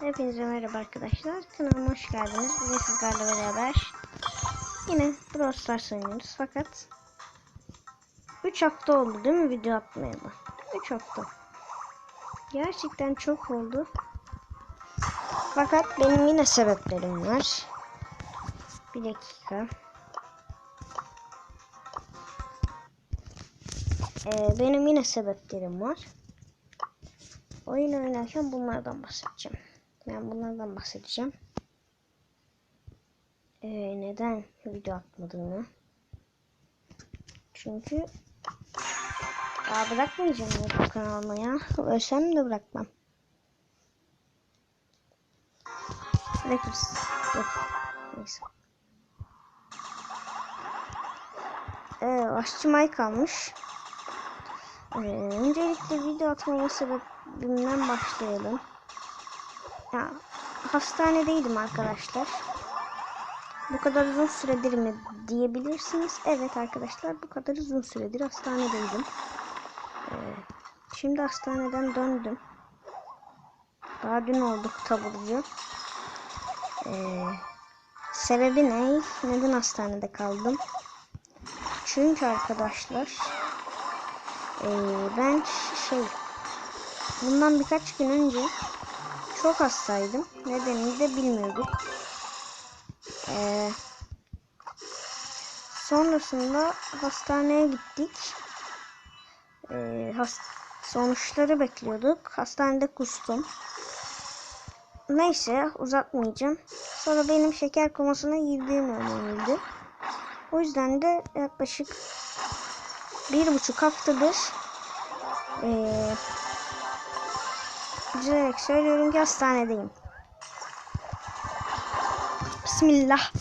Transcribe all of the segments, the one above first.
Hepinize merhaba arkadaşlar. Kanalıma hoş geldiniz. Bugün sizlerle beraber yine Brawl Stars oynuyoruz. Fakat 3 hafta oldu değil mi video atmayalı? 3 hafta. Gerçekten çok oldu. Fakat benim yine sebeplerim var. Bir dakika. Ee, benim yine sebeplerim var. Oyun oynarken bunlardan bahsedeceğim. Ben bunlardan bahsedeceğim. Ee, neden video atmadığını. Çünkü ya bırakmayacağım YouTube kanalıma ya. Ölsem de bırakmam. Bırakırız. Dur. Neyse. Ee, aşçı Mike almış. Ee, öncelikle video atmama sebebimden başlayalım. Ya, hastanedeydim arkadaşlar. Bu kadar uzun süredir mi diyebilirsiniz. Evet arkadaşlar bu kadar uzun süredir hastanedeydim. Ee, şimdi hastaneden döndüm. Daha dün olduk taburcu. Ee, sebebi ne? Neden hastanede kaldım? Çünkü arkadaşlar ee, ben şey bundan birkaç gün önce çok hastaydım. Nedenini de bilmiyorduk. Ee, sonrasında hastaneye gittik. Ee, has sonuçları bekliyorduk. Hastanede kustum. Neyse uzatmayacağım. Sonra benim şeker komasına girdiğim öğrenildi. O yüzden de yaklaşık bir buçuk haftadır ee, üzülerek söylüyorum ki hastanedeyim. Bismillah.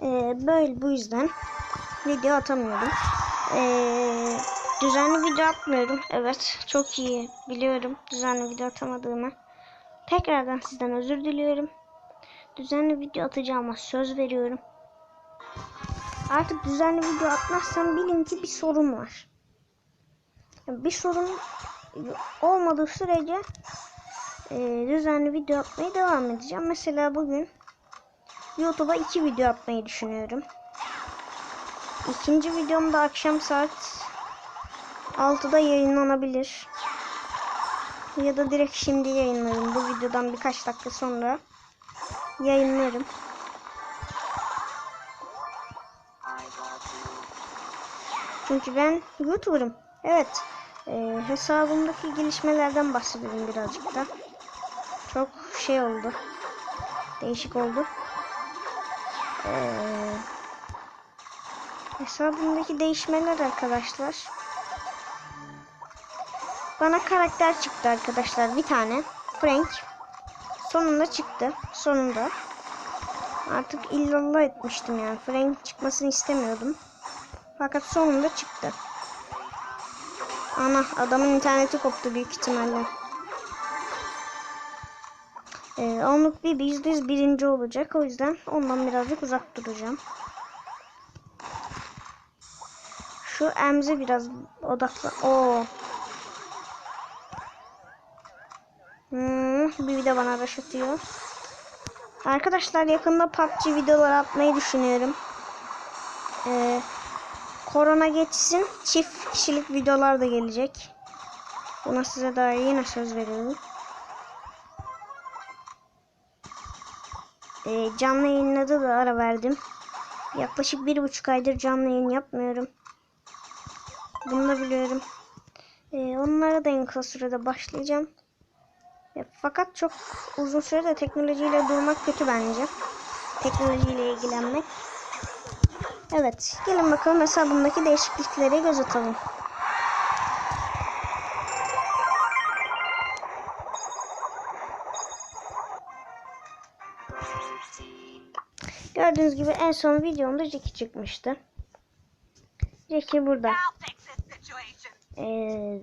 Ee, böyle bu yüzden video atamıyorum. Ee, düzenli video atmıyorum. Evet çok iyi biliyorum düzenli video atamadığımı. Tekrardan sizden özür diliyorum. Düzenli video atacağıma söz veriyorum. Artık düzenli video atmazsam bilin ki bir sorun var. Bir sorun olmadığı sürece e, düzenli video atmaya devam edeceğim. Mesela bugün YouTube'a iki video atmayı düşünüyorum. İkinci videom da akşam saat 6'da yayınlanabilir. Ya da direkt şimdi yayınlarım. Bu videodan birkaç dakika sonra yayınlarım. Çünkü ben YouTuber'ım. Evet. E, hesabımdaki gelişmelerden bahsedelim birazcık da. Çok şey oldu. Değişik oldu. E, hesabımdaki değişmeler arkadaşlar. Bana karakter çıktı arkadaşlar. Bir tane. Frank. Sonunda çıktı. Sonunda. Artık illallah etmiştim yani. Frank çıkmasını istemiyordum. Fakat sonunda çıktı. Ana adamın interneti koptu büyük ihtimalle. Ee, onluk bir yüzde yüz birinci olacak. O yüzden ondan birazcık uzak duracağım. Şu emze biraz odakla. Oo. Hmm, bir video bana rush atıyor. Arkadaşlar yakında PUBG videoları atmayı düşünüyorum. Ee, korona geçsin. Çift kişilik videolar da gelecek. Buna size daha yine söz veriyorum. Ee, canlı yayınladı da ara verdim. Yaklaşık bir buçuk aydır canlı yayın yapmıyorum. Bunu da biliyorum. Ee, onlara da en kısa sürede başlayacağım. E, fakat çok uzun sürede teknolojiyle durmak kötü bence. Teknolojiyle ilgilenmek. Evet. Gelin bakalım hesabımdaki değişikliklere göz atalım. Gördüğünüz gibi en son videomda Jackie çıkmıştı. Jackie burada. Ee,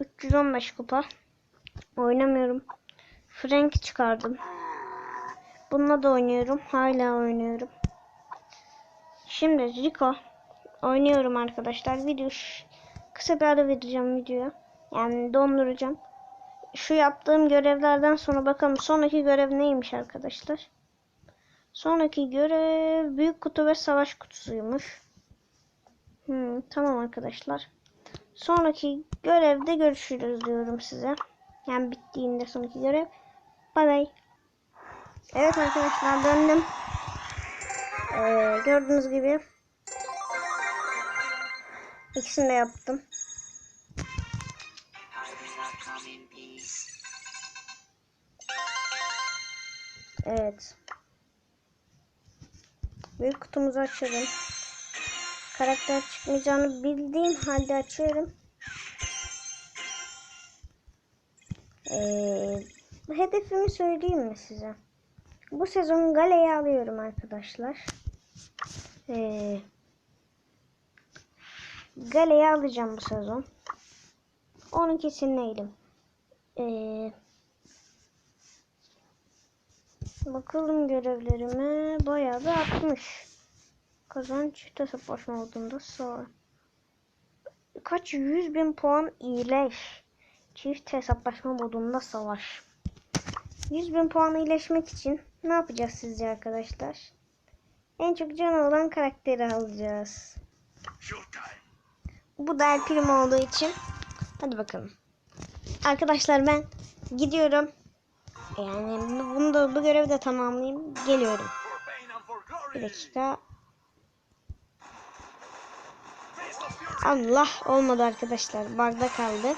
315 kupa. Oynamıyorum. Frank çıkardım. Bununla da oynuyorum. Hala oynuyorum. Şimdi Rico oynuyorum arkadaşlar. Video kısa bir ara vereceğim videoya. Yani donduracağım. Şu yaptığım görevlerden sonra bakalım sonraki görev neymiş arkadaşlar. Sonraki görev büyük kutu ve savaş kutusuymuş. Hmm, tamam arkadaşlar. Sonraki görevde görüşürüz diyorum size. Yani bittiğinde sonraki görev. Bay bay. Evet arkadaşlar döndüm. Ee, gördüğünüz gibi ikisini de yaptım. Evet. Büyük kutumuzu açalım. Karakter çıkmayacağını bildiğim halde açıyorum. Ee, hedefimi söyleyeyim mi size? Bu sezon Gale'yi alıyorum arkadaşlar. Ee, Gale'yi alacağım bu sezon. Onu kesinleyelim. Ee, bakalım görevlerime. Bayağı da atmış. Kazan çift hesaplaşma olduğunda sağ. Kaç yüz bin puan iyileş. Çift hesaplaşma modunda savaş. 100 bin puan iyileşmek için ne yapacağız sizce arkadaşlar? En çok canı olan karakteri alacağız. Bu da El Primo olduğu için. Hadi bakalım. Arkadaşlar ben gidiyorum. Yani bunu da bu görevi de tamamlayayım. Geliyorum. Bir dakika. Allah olmadı arkadaşlar. Barda kaldı.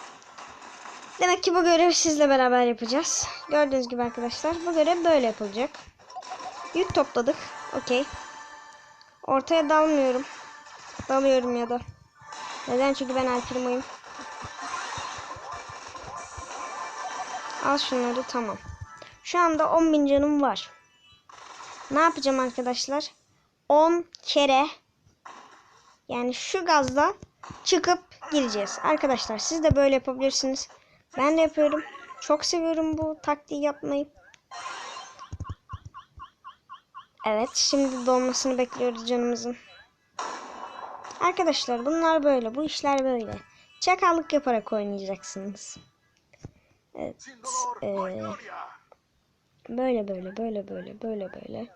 Demek ki bu görevi sizle beraber yapacağız. Gördüğünüz gibi arkadaşlar bu görev böyle yapılacak. Yük topladık. Okey. Ortaya dalmıyorum. Dalıyorum ya da. Neden? Çünkü ben El Primo'yum. Al şunları tamam. Şu anda 10.000 canım var. Ne yapacağım arkadaşlar? 10 kere yani şu gazla çıkıp gireceğiz. Arkadaşlar siz de böyle yapabilirsiniz. Ben de yapıyorum. Çok seviyorum bu taktiği yapmayı. Evet şimdi dolmasını bekliyoruz canımızın. Arkadaşlar bunlar böyle. Bu işler böyle. Çakallık yaparak oynayacaksınız. Evet. Ee, böyle böyle böyle böyle böyle böyle.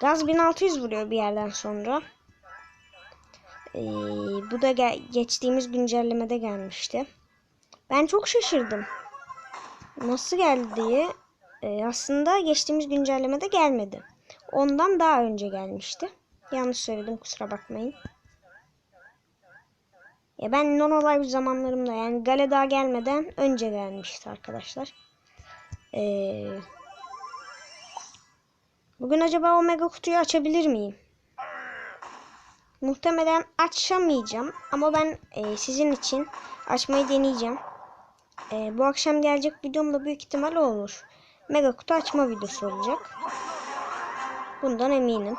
Gaz 1600 vuruyor bir yerden sonra. Ee, bu da gel geçtiğimiz güncellemede gelmişti. Ben çok şaşırdım. Nasıl geldi diye. Ee, aslında geçtiğimiz güncellemede gelmedi. Ondan daha önce gelmişti. Yanlış söyledim kusura bakmayın. Ya ben non live zamanlarımda yani Gale daha gelmeden önce gelmişti arkadaşlar. Ee, bugün acaba Omega kutuyu açabilir miyim? Muhtemelen açamayacağım ama ben e, sizin için açmayı deneyeceğim. E, bu akşam gelecek videomda büyük ihtimal olur. Mega kutu açma videosu olacak. Bundan eminim.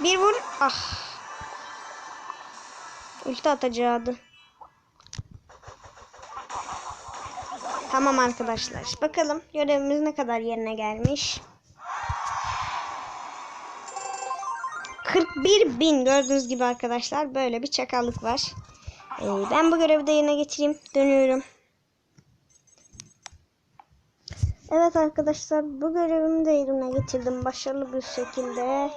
Bir vur. Ah. Ulti atacaktı. Tamam arkadaşlar. Bakalım görevimiz ne kadar yerine gelmiş. 41 bin gördüğünüz gibi arkadaşlar böyle bir çakallık var. Ee, ben bu görevi de yerine getireyim. Dönüyorum. Evet arkadaşlar bu görevimi de yerine getirdim başarılı bir şekilde.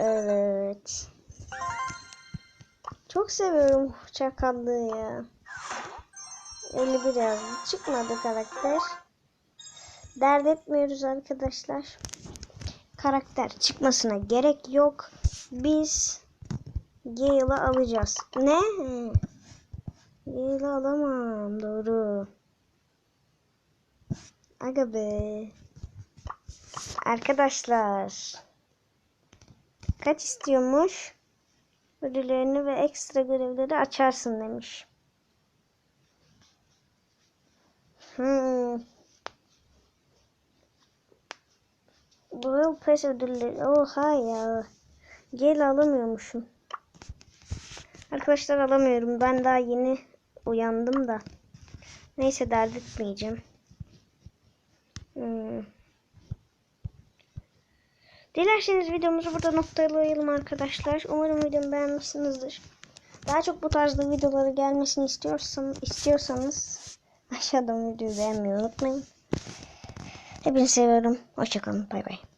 Evet. Çok seviyorum çakallığı ya. 51 yazdı. Çıkmadı karakter. Dert etmiyoruz arkadaşlar. Karakter çıkmasına gerek yok. Biz Gale'ı alacağız. Ne? Gale'ı alamam. Doğru. Aga be. Arkadaşlar. Kaç istiyormuş? Ödüllerini ve ekstra görevleri açarsın demiş. Hmm. Royal Pass ödülleri. Oha ya. Gel alamıyormuşum. Arkadaşlar alamıyorum. Ben daha yeni uyandım da. Neyse dert etmeyeceğim. Hmm. Dilerseniz videomuzu burada noktalayalım arkadaşlar. Umarım videomu beğenmişsinizdir. Daha çok bu tarzda videoları gelmesini istiyorsan, istiyorsanız aşağıdan videoyu beğenmeyi unutmayın. Hepinizi seviyorum. Hoşçakalın. Bay bay.